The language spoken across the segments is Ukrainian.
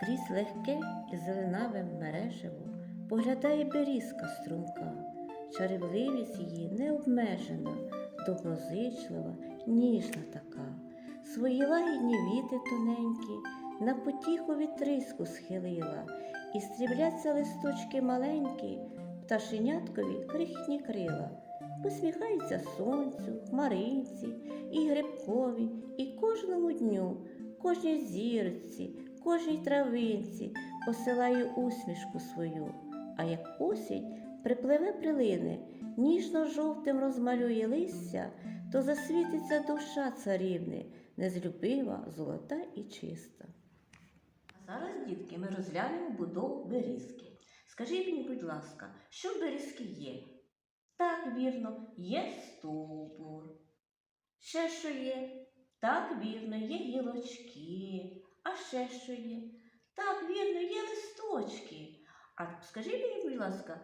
Крізь легке і зеленаве мережево поглядає берізка струнка, чарівливість її необмежена, доброзичлива, ніжна така. Свої лагідні віти тоненькі на потіху вітриску схилила, і стрібляться листочки маленькі, пташеняткові крихітні крила. Посміхається сонцю, хмаринці, і грибкові, і кожному дню, кожній зірці, кожній травинці посилає усмішку свою. А як осінь припливе прилине, ніжно-жовтим розмалює листя, то засвітиться душа царівни, незлюбива, золота і чиста. А зараз, дітки, ми розглянемо будову берізки. Скажіть мені, будь ласка, що в берізки є? Так, вірно, є стовбур. Ще що є? Так, вірно, є гілочки. А ще що є? Так, вірно, є листочки. А скажіть мені, будь ласка,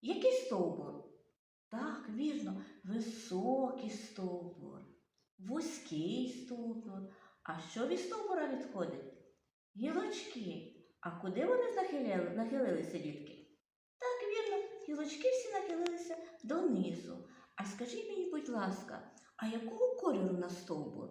який стовбур? Так, вірно, високий стовбур, вузький стовбур. А що від стовбура відходить? Гілочки. А куди вони нахилилися, дітки? Так, вірно, гілочки всі нахилилися донизу. А скажіть мені, будь ласка, а якого кольору на стовбур?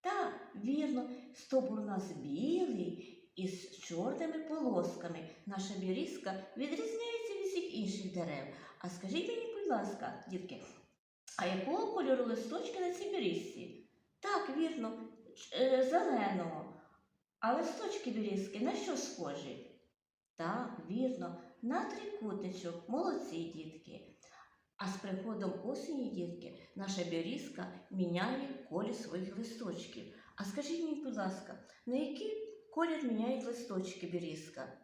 Так, вірно, стовбур у нас білий із чорними полосками. Наша бірізка відрізняється від всіх інших дерев. А скажіть мені, будь ласка, дітки, а якого кольору листочки на цій бірізці? Так, вірно, е, зеленого. А листочки бірізки на що схожі? Так, вірно, на трикутничок, молодці дітки. А з приходом осені, дітки, наша бірізка міняє колір своїх листочків. А скажіть мені, будь ласка, на який колір міняють листочки бірізка?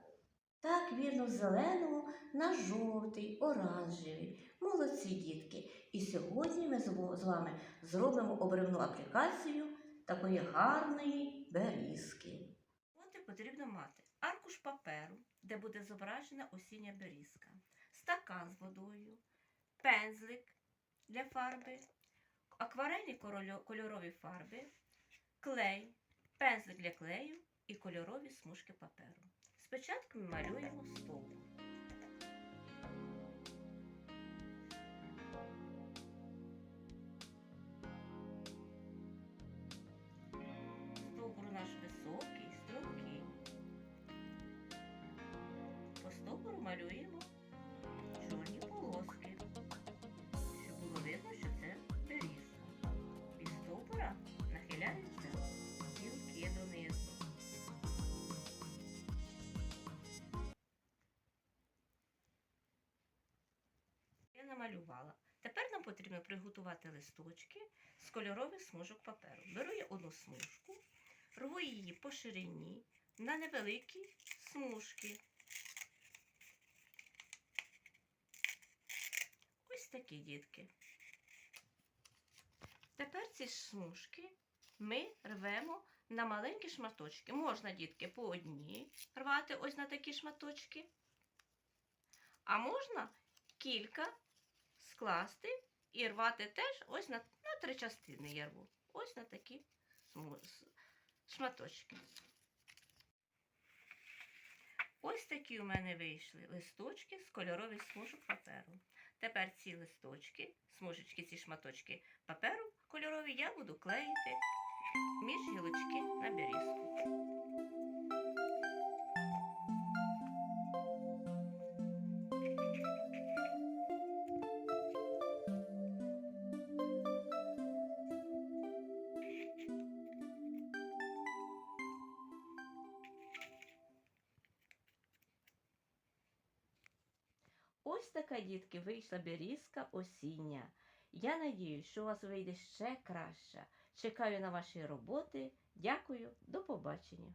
Так, вірно, з зеленого на жовтий, оранжевий. Молодці дітки. І сьогодні ми з вами зробимо обривну аплікацію такої гарної берізки. От потрібно мати аркуш паперу, де буде зображена осіння берізка, стакан з водою, пензлик для фарби, акварельні кольорові фарби, клей, пензлик для клею і кольорові смужки паперу. Спочатку ми малюємо стовбур. Стовбур наш високий, стрункий. По стовбуру малюємо намалювала. Тепер нам потрібно приготувати листочки з кольорових смужок паперу. Беру я одну смужку, рву її по ширині на невеликі смужки. Ось такі дітки. Тепер ці смужки ми рвемо на маленькі шматочки. Можна, дітки, по одній рвати ось на такі шматочки. А можна кілька скласти і рвати теж ось на, на три частини я рву. Ось на такі шматочки. Ось такі у мене вийшли листочки з кольорових смужок паперу. Тепер ці листочки, смужечки, ці шматочки паперу кольорові я буду клеїти між гілочки на берізку. Ось така, дітки, вийшла берізка осіння. Я надію, що у вас вийде ще краще. Чекаю на ваші роботи. Дякую, до побачення.